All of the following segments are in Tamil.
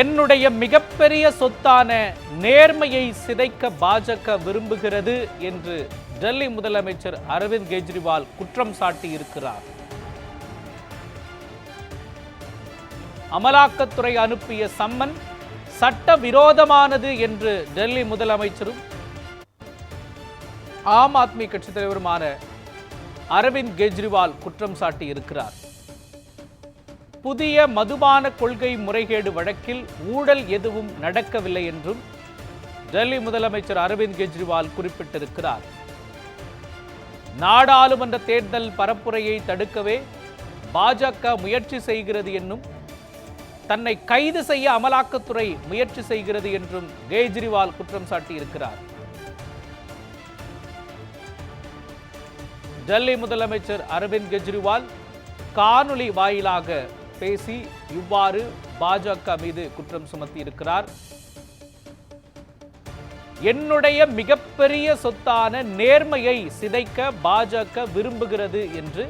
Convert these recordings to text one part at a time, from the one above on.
என்னுடைய மிகப்பெரிய சொத்தான நேர்மையை சிதைக்க பாஜக விரும்புகிறது என்று டெல்லி முதலமைச்சர் அரவிந்த் கெஜ்ரிவால் குற்றம் சாட்டியிருக்கிறார். அமலாக்கத்துறை அனுப்பிய சம்மன் சட்ட விரோதமானது என்று டெல்லி முதலமைச்சரும் ஆம் ஆத்மி கட்சி தலைவருமான அரவிந்த் கெஜ்ரிவால் குற்றம் சாட்டியிருக்கிறார். புதிய மதுபான கொள்கை முறைகேடு வழக்கில் ஊழல் எதுவும் நடக்கவில்லை என்றும் டெல்லி முதலமைச்சர் அரவிந்த் கெஜ்ரிவால் குறிப்பிட்டிருக்கிறார். நாடாளுமன்ற தேர்தல் பரப்புரையை தடுக்கவே பாஜக முயற்சி செய்கிறது என்னும் தன்னை கைது செய்ய அமலாக்கத்துறை முயற்சி செய்கிறது என்றும் கெஜ்ரிவால் குற்றம் சாட்டியிருக்கிறார். டெல்லி முதலமைச்சர் அரவிந்த் கெஜ்ரிவால் காணொலி வாயிலாக பேசி இவ்வாறு பாஜக மீது குற்றம் சுமத்தி இருக்கிறார் என்னுடைய மிகப்பெரிய சொத்தான நேர்மையை சிதைக்க பாஜக விரும்புகிறது என்று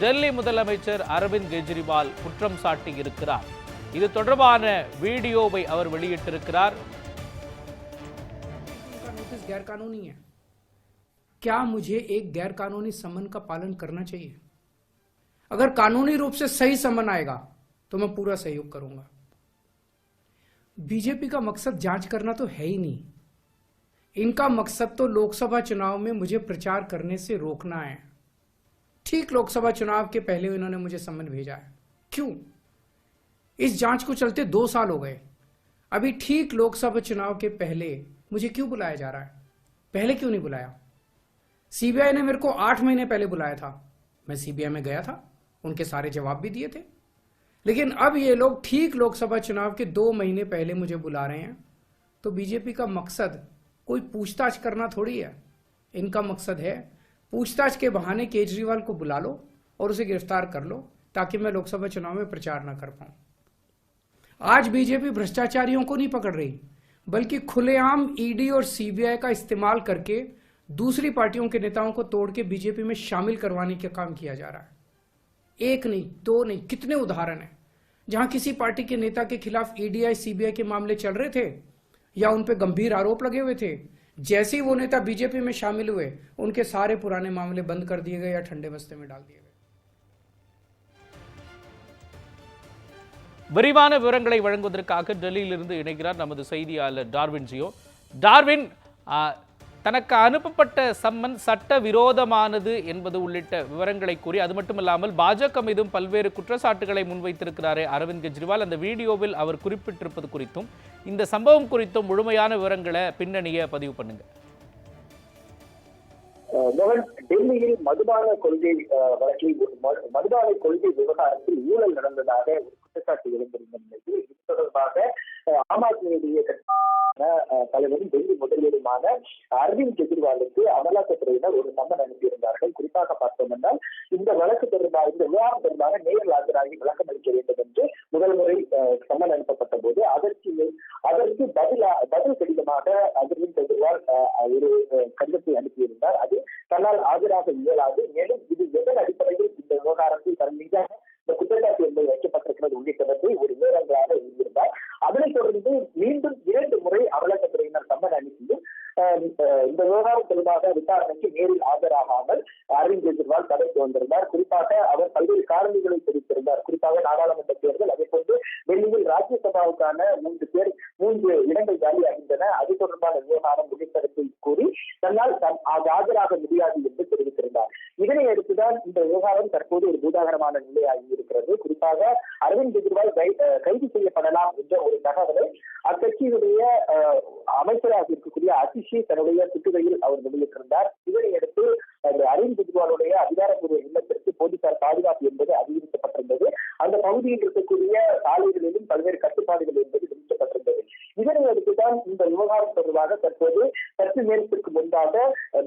டெல்லி முதலமைச்சர் அரவிந்த் கெஜ்ரிவால் குற்றம் சாட்டி இருக்கிறார் இது தொடர்பான வீடியோவை அவர் வெளியிட்டிருக்கிறார் का नोटिस गैर कानूनी है क्या मुझे एक गैर कानूनी समन का पालन करना चाहिए अगर कानूनी रूप से सही समन आएगा तो मैं पूरा सहयोग करूँगा। बीजेपी का मकसद जाँच करना तो है ही नहीं। इनका मकसद तो लोकसभा चुनाव में मुझे प्रचार करने से रोकना है। ठीक लोकसभा चुनाव के पहले इन्होंने मुझे समन भेजा है। क्यों? इस जाँच को चलते दो साल हो गए। अभी ठीक लोकसभा चुनाव के पहले मुझे क्यों बुलाया जा रहा है? पहले क्यों नहीं बुलाया? सीबीआई ने मेरे को आठ महीने पहले बुलाया था। मैं सीबीआई में गया था। उनके सारे जवाब भी दिए थे। लेकिन अब ये लोग ठीक लोकसभा चुनाव के दो महीने पहले मुझे बुला रहे हैं। तो बीजेपी का मकसद कोई पूछताछ करना थोड़ी है। इनका मकसद है, पूछताछ के बहाने केजरीवाल को बुला लो और उसे गिरफ़्तार कर लो ताकि मैं लोकसभा चुनाव में प्रचार ना कर पाऊँ। आज बीजेपी भ्रष्टाचारियों को नहीं पकड़ रही, बल्कि खुलेआम ईडी और सीबीआई का इस्तेमाल करके दूसरी पार्टियों के नेताओं को तोड़ के बीजेपी में शामिल करवाने का काम किया जा रहा है। एक नहीं दो नहीं कितने उदाहरण हैं जहां किसी पार्टी के नेता के खिलाफ ईडीआई सीबीआई के मामले चल रहे थे या उन पे गंभीर आरोप लगे हुए थे जैसे ही वो नेता बीजेपी में शामिल हुए उनके सारे पुराने मामले बंद कर दिए गए या ठंडे बस्ते में डाल दिए गए விரிவான விவரங்களை வழங்குவதற்காக டெல்லியிலிருந்து இணைகிறார் நமது செய்தியாளர் டார்வின் ஜியோ டார்வின் ஆ, தனக்கு அனுப்பப்பட்ட சம்மன் சட்ட விரோதமானது என்பது உள்ளிட்ட விவரங்களை கூறி அது மட்டுமல்லாமல் பாஜக மீதும் பல்வேறு குற்றச்சாட்டுகளை முன்வைத்திருக்கிறாரே அரவிந்த் கெஜ்ரிவால். அந்த வீடியோவில் அவர் குறிப்பிட்டிருப்பது குறித்தும் இந்த சம்பவம் குறித்தும் முழுமையான விவரங்களை பின்னணியை பதிவு பண்ணுங்க. மோகன் டெல்லியில் மதுபான கொள்கை வழக்கில் மதுபான கொள்கை விவகாரத்தில் ஊழல் நடந்ததாக ஒரு குற்றச்சாட்டு எழுந்திருந்த நிலையில் இது தொடர்பாக ஆம் ஆத்மியுடைய தலைவரும் டெல்லி முதல்வருமான அரவிந்த் கெஜ்ரிவாலுக்கு அமலாக்கத்துறையினர் ஒரு சம்மன் அனுப்பியிருந்தார்கள். குறிப்பாக பார்த்தோம் என்றால் இந்த வழக்கு தொடர்பாக இந்த விவகாரம் தொடர்பாக நேரில் ஆஜராகி விளக்கம் அளிக்க வேண்டும் என்று முதல் முறை அஹ், சம்மன் அனுப்பப்பட்ட போது அதற்கு அதற்கு பதிலா பதில் கடிதமாக அரவிந்த் கெஜ்ரிவால் ஒரு கடிதத்தை அனுப்பியிருந்தார். அது தன்னால் ஆஜராக இயலாது. மேலும் இது எதன் அடிப்படையில் இந்த விவகாரத்தில் தன் மீதான இந்த குற்றச்சாட்டு என்பது வைக்கப்பட்டிருக்கிறது உள்ளிட்டவற்றை ஒரு விவரங்களாக எழுதியிருந்தார் அதனைத் தொடர்ந்து மீண்டும் இரண்டு முறை அமலாக்கத்துறையினர் சம்மன் அனுப்பியும் அஹ், அஹ், இந்த விவகாரம் தொடர்பாக விசாரணைக்கு நேரில் ஆஜராகாமல் அரவிந்த் கெஜ்ரிவால் தடைக்கு வந்திருந்தார். குறிப்பாக அவர் பல்வேறு காரணிகளை தெரிவித்திருந்தார். குறிப்பாக நாடாளுமன்ற தேர்தல் அதே போன்று டெல்லியில் ராஜ்யசபாவுக்கான மூன்று பேர் மூன்று இடங்கள் காலியாகின்றன அது தொடர்பான விவகாரம் உள்ளிட்டவற்றை கூறி தன்னால் அது ஆஜராக முடியாது என்று தெரிவித்திருந்தார். இதனை அடுத்துதான் இந்த விவகாரம் தற்போது ஒரு பூதாகரமான நிலையாகி இருக்கிறது. குறிப்பாக அரவிந்த் கெஜ்ரிவால் கை- கைது செய்யப்படலாம் என்ற ஒரு தகவலை அக்கட்சியினுடைய அமைச்சராக இருக்கக்கூடிய அதிஷி தன்னுடைய சுற்றுகையில் அவர் வெளியிட்டிருந்தார். இதனை அடுத்து அரவிந்த் கெஜ்ரிவாலுடைய அதிகாரப்பூர்வ இல்லத்திற்கு போலீசார் பாதுகாப்பு என்பது அதிகரிக்கப்பட்டிருந்தது. அந்த பகுதியில் இருக்கக்கூடிய சாலைகளிலும் பல்வேறு கட்டுப்பாடுகள் என்பது விதிக்கப்பட்டிருந்தது. இதனை அடுத்துதான் இந்த விவகாரம் தொடர்பாக தற்போது சற்று நேரத்திற்கு முன்பாக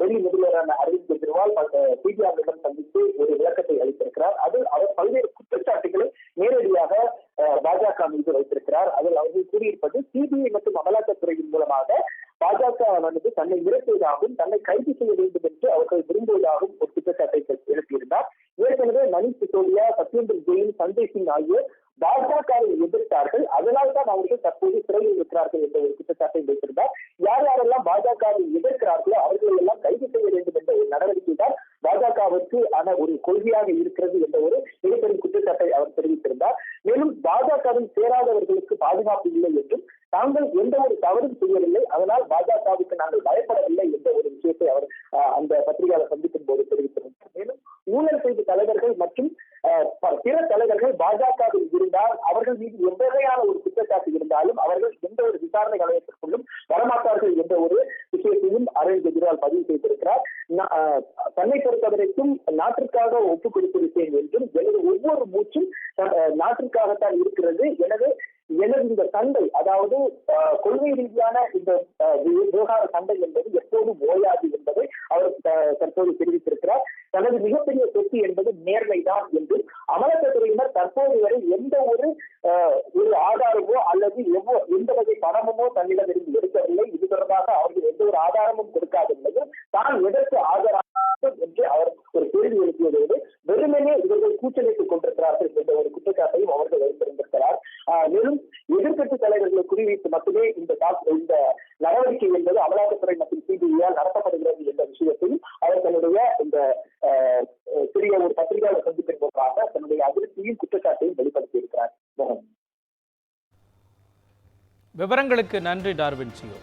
வெளி டெல்லி முதல்வரான அரவிந்த் கெஜ்ரிவால் செய்தியாளர்களிடம் சந்தித்து ஒரு விளக்கத்தை அளித்திருக்கிறார். அதில் அவர் பல்வேறு குற்றச்சாட்டுகளை நேரடியாக பாஜக மீது வைத்திருக்கிறார். அதில் அவர்கள் கூறியிருப்பது சிபிஐ மற்றும் அமலாக்கத்துறையின் மூலமாக பாஜகவானது தன்னை மிரட்டுவதாகவும் தன்னை கைது செய்ய வேண்டும் என்று அவர்கள் விரும்புவதாகவும் ஒரு குற்றச்சாட்டை ஏற்கனவே மணிஷ் சிசோடியா சத்யேந்தர் ஜெயின் சஞ்சய் சிங் ஆகியோர் பாஜகவை எதிர்த்தார்கள். அதனால்தான் அவர்கள் தற்போது சிறையில் இருக்கிறார்கள் என்ற ஒரு குற்றச்சாட்டை வைத்திருந்தார். யார் யாரெல்லாம் பாஜகவை எதிர்க்கிறார்களோ அவர்களை எல்லாம் கைது செய்ய வேண்டும் என்ற ஒரு நடவடிக்கை தான் பாஜகவுக்கு ஆன ஒரு கொள்கையாக இருக்கிறது என்ற ஒரு மிகப்பெரிய குற்றச்சாட்டை அவர் தெரிவித்திருந்தார். மேலும் பாஜகவில் சேராதவர்களுக்கு பாதுகாப்பு இல்லை என்றும் தாங்கள் எந்த ஒரு தவறும் செய்யவில்லை. அதனால் பாஜகவுக்கு நாங்கள் பயப்படவில்லை என்ற ஒரு விஷயத்தை அவர் அந்த பத்திரிகையாளர் சந்திக்கும் போது தெரிவித்திருந்தார் மேலும் ஊழல் செய்த தலைவர்கள் மற்றும் பிற தலைவர்கள் பாஜகவில் இருந்தால் அவர்கள் மீது எவ்வகையான ஒரு குற்றச்சாட்டு இருந்தாலும் அவர்கள் எந்த ஒரு விசாரணை வளையத்திற்குள்ளும் வரமாட்டார்கள் என்ற ஒரு விஷயத்தையும் அரவிந்த் கெஜ்ரிவால் பதிவு செய்திருக்கிறார். தன்னை பொறுத்தவரைக்கும் நாட்டிற்காக ஒப்புக் கொடுத்திருப்பேன் என்றும் எனது ஒவ்வொரு மூச்சும் நாட்டிற்காகத்தான் இருக்கிறது. எனவே எனது இந்த சண்டை அதாவது கொள்கை ரீதியான இந்த விவகார சண்டை என்பது எப்போதும் ஓயாது என்பதை அவர் தற்போது தெரிவித்து தனது மிகப்பெரிய சொத்து என்பது நேர்மைதான் என்று அமலாக்கத்துறையினர் தற்போது வரை எந்த ஒரு ஒரு ஆதாரமோ அல்லது எவ்வளோ எந்த வகை பணமுமோ தன்னிடமிருந்து எடுக்கவில்லை. இது தொடர்பாக அவர்கள் எந்த ஒரு ஆதாரமும் கொடுக்காதவில்லையும் தான் எதற்கு ஆதாரம் என்று அவர் ஒரு கேள்வி எழுப்பியதோடு வெறுமனே இவர்கள் கூச்சலை கொண்டிருக்கிறார்கள் என்ற ஒரு குற்றச்சாட்டையும் அவர்கள் வைத்திருந்திருக்கிறார் ஆஹ் மேலும் எதிர்க்கட்சி தலைவர்களை குறிவைத்து மட்டுமே இந்த இந்த நடவடிக்கை என்பது அமலாக்கத்துறை மற்றும் சிபிஐயால் நடத்தப்படுகிறது என்ற விஷயத்தையும் அவர் தன்னுடைய இந்த ஆஹ், சிறிய ஒரு பத்திரிகையாளர் சந்திப்பின் மூலமாக தன்னுடைய அதிருப்தியும் குற்றச்சாட்டையும் வெளிப்படுத்தி இருக்கிறார் விவரங்களுக்கு நன்றி டார்வின் சியோ.